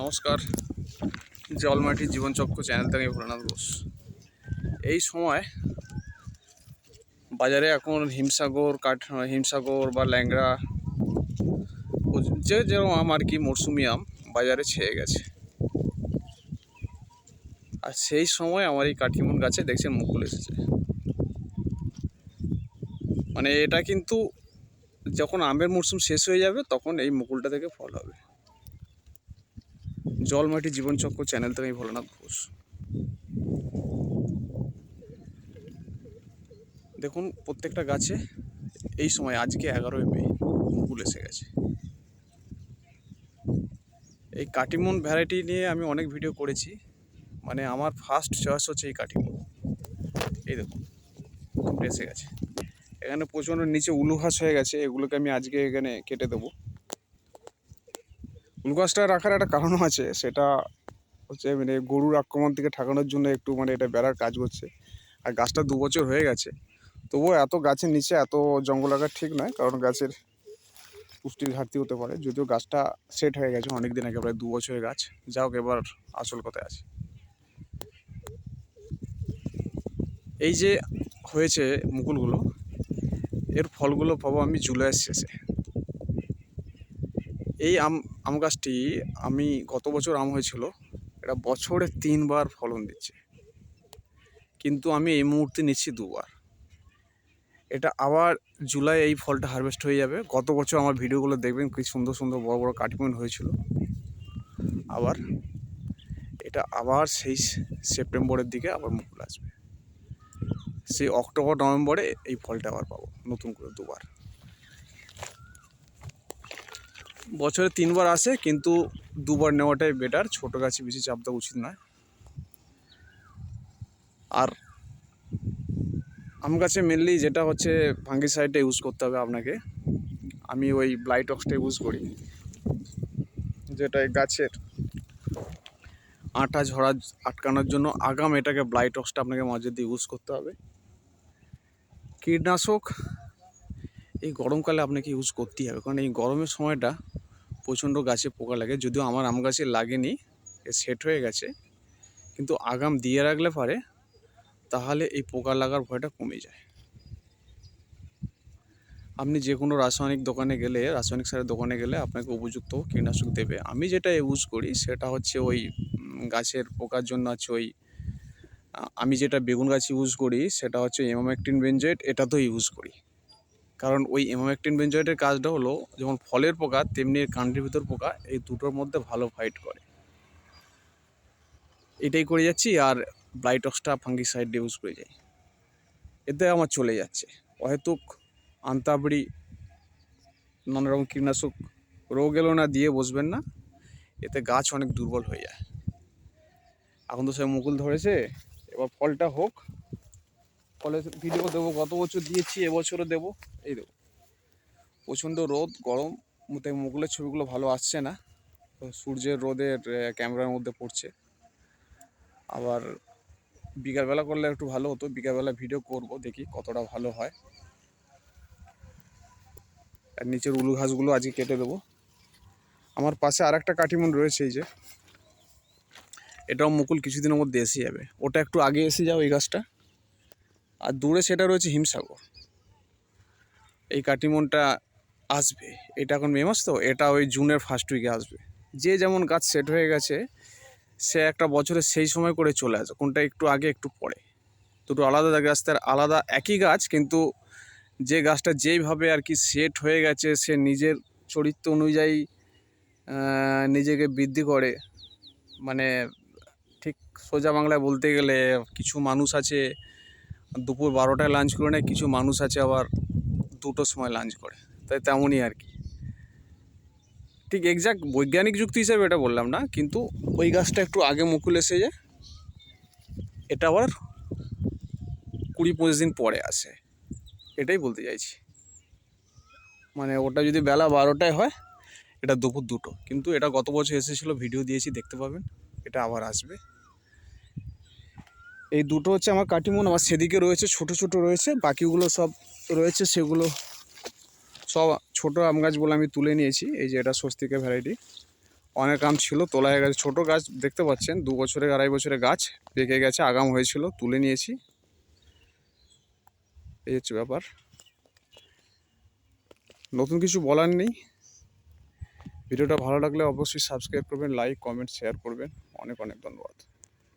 নমস্কার। জলমাটি জীবনচক্র চ্যানেল থেকে ভোলানাথ ঘোষ। এই সময় বাজারে এখন হিমসাগর, কাঠ, হিমসাগর বা ল্যাংড়া, যে যেরকম আম আর কি মরশুমি আম বাজারে ছেয়ে গেছে। আর সেই সময় আমার এই কাঠিমন গাছে দেখছেন মুকুল এসেছে। মানে এটা কিন্তু যখন আমের মরশুম শেষ হয়ে যাবে, তখন এই মুকুলটা থেকে ফল হবে। জলমাটি জীবনচক্র চ্যানেল থেকে আমি ভোলানাথ ঘোষ। দেখুন, প্রত্যেকটা গাছে এই সময়, আজকে এগারোই মে মুকুল এসে গেছে। এই কাটিমন ভ্যারাইটি নিয়ে আমি অনেক ভিডিও করেছি। মানে আমার ফার্স্ট চয়েস হচ্ছে এই কাটিমন। এই দেখুন এসে গেছে। এখানে প্রচণ্ড নিচে উলুহাস হয়ে গেছে। এগুলোকে আমি আজকে এখানে কেটে দেবো। উল গাছটা রাখার একটা কারণও আছে। সেটা হচ্ছে মানে গরুর আক্রমণ থেকে ঠেকানোর জন্য একটু মানে এটা বেড়ার কাজ করছে। আর গাছটা দু বছর হয়ে গেছে। তবুও এত গাছের নিচে এত জঙ্গল রাখা ঠিক নয়, কারণ গাছের পুষ্টির ঘাটতি হতে পারে। যদিও গাছটা সেট হয়ে গেছে অনেক দিন আগে, প্রায় দু বছরের গাছ। যা হোক, এবার আসল কথায় আছে। এই যে হয়েছে মুকুলগুলো, এর ফলগুলো পাবো আমি জুলাইয়ের শেষে। এই আম আম গাছটি আমি গত বছর আম হয়েছিল, এটা বছরে তিনবার ফলন দিচ্ছে। কিন্তু আমি এই মুহূর্তে নিচ্ছি দুবার। এটা আবার জুলাই এই ফলটা হারভেস্ট হয়ে যাবে। গত বছর আমার ভিডিওগুলো দেখবেন কি সুন্দর সুন্দর বড় বড় কাটিমন হয়েছিল। আবার এটা আবার সেই সেপ্টেম্বরের দিকে আবার মুকুল আসবে। সেই অক্টোবর, নভেম্বরে এই ফলটা আবার পাবো, নতুন করে দুবার। বছরে তিনবার আসে, কিন্তু দুবার নেওয়াটাই বেটার ছোট গাছে বেশি চাপ দেওয়া উচিত নয়। আর আম গাছে মেনলি যেটা হচ্ছে ফাঙ্গিসাইডটা ইউজ করতে হবে আপনাকে। আমি ওই ব্লাইটক্সটা ইউজ করি। যেটা গাছের আটা ঝরা আটকানোর জন্য আগাম এটাকে ব্লাইটক্সটা আপনাকে মাঝে দিয়ে ইউজ করতে হবে। কীটনাশক এই গরমকালে আপনাকে ইউজ করতেই হবে। কারণ এই গরমের সময়টা প্রচণ্ড গাছে পোকা লাগে, যদিও আমার আম গাছে লাগেনি সেট হয়ে গেছে। কিন্তু আগাম দিয়ে রাখলে পারে, তাহলে এই পোকা লাগার ভয়টা কমে যায়। আপনি যে কোনো রাসায়নিক দোকানে গেলে, রাসায়নিক সারের দোকানে গেলে আপনাকে উপযুক্ত কীটনাশক দেবে। আমি যেটা ইউজ করি, সেটা হচ্ছে ওই গাছের পোকার জন্য আছে ওই আমি যেটা বেগুন গাছ ইউজ করি, সেটা হচ্ছে এমামেকটিন বেঞ্জয়েট এটা তো ইউজ করি। কারণ ওই এমামেকটিন বেঞ্জয়েটের কাজটা হলো, যেমন ফলের পোকা, তেমনি এর কাণ্ডের ভিতর পোকা, এই দুটোর মধ্যে ভালো ফাইট করে। এটাই করে যাচ্ছি আর ব্লাইটক্সটা ফাঙ্গিসাইড ইউজ করে যাই। এতে আমার চলে যাচ্ছে। অহেতুক আন্তাবড়ি নানা রকম কীটনাশক রোগ এলো না, দিয়ে বসবেন না। এতে গাছ অনেক দুর্বল হয়ে যায়। এখন তো সে মুকুল ধরেছে, এবার ফলটা হোক। ফলে ভিডিও দেবো, গত বছর দিয়েছি, এবছরও দেবো। এই দেবো প্রচণ্ড রোদ, গরম তাই মুকুলের ছবিগুলো ভালো আসছে না। সূর্যের রোদের ক্যামেরার মধ্যে পড়ছে। আবার বিকালবেলা করলে একটু ভালো হতো, বিকালবেলা ভিডিও করব, দেখি কতটা ভালো হয়। আর নিচের উলু ঘাসগুলো আজকে কেটে দেবো। আমার পাশে আর একটা কাঠিমন রয়েছে, এই যে। এটাও মুকুল কিছুদিনের মধ্যে এসে যাবে। ওটা একটু আগে এসে যাও এই গাছটা। আর দূরে সেটা রয়েছে হিমসাগর। এই কাটিমনটা আসবে। এটা এখন মে মাস তো, এটা ওই জুনের ফার্স্ট উইকে আসবে। যে যেমন গাছ সেট হয়ে গেছে, সে একটা বছরে সেই সময় করে চলে আসে। কোনটা একটু আগে, একটু পরে। দুটো আলাদা গাছ, তার আলাদা একই গাছ, কিন্তু যে গাছটা যেইভাবে আর কি সেট হয়ে গেছে, সে নিজের চরিত্র অনুযায়ী নিজেকে বৃদ্ধি করে। মানে ঠিক সোজা বাংলায় বলতে গেলে কিছু মানুষ আছে দুপুর বারোটায় লাঞ্চ করে নেয়, কিছু মানুষ আছে আবার দুটোর সময় লাঞ্চ করে। তাই তেমনই আর কি। ঠিক এক্স্যাক্ট বৈজ্ঞানিক যুক্তি হিসাবে এটা বললাম না, কিন্তু ওই গাছটা একটু আগে মুকুল এসে যায়, এটা আবার কুড়ি পঁচিশ দিন পরে আসে। এটাই বলতে চাইছি। মানে ওটা যদি বেলা বারোটায় হয়, এটা দুপুর দুটো। কিন্তু এটা গত বছর এসেছিল ভিডিও দিয়েছি, দেখতে পাবেন। এটা আবার আসবে। এই দুটো হচ্ছে আমার কাটিমন আমার সেদিকে রয়েছে, ছোট ছোট রয়েছে, বাকিগুলো সব রয়েছে, সেগুলো সব ছোট আম গাছ বলে আমি তুলে নিয়েছি। এই যে এটা স্বস্তিকা ভ্যারাইটি। অনেক আম ছিল, তোলা হয়ে গেছে। ছোটো গাছ দেখতে পাচ্ছেন, দু বছরের, আড়াই বছরের গাছ পেকে গেছে, আগাম হয়েছিল, তুলে নিয়েছি। এই হচ্ছে ব্যাপার। নতুন কিছু বলার নেই। ভিডিওটা ভালো লাগলে অবশ্যই সাবস্ক্রাইব করবেন লাইক কমেন্ট শেয়ার করবেন। অনেক অনেক ধন্যবাদ।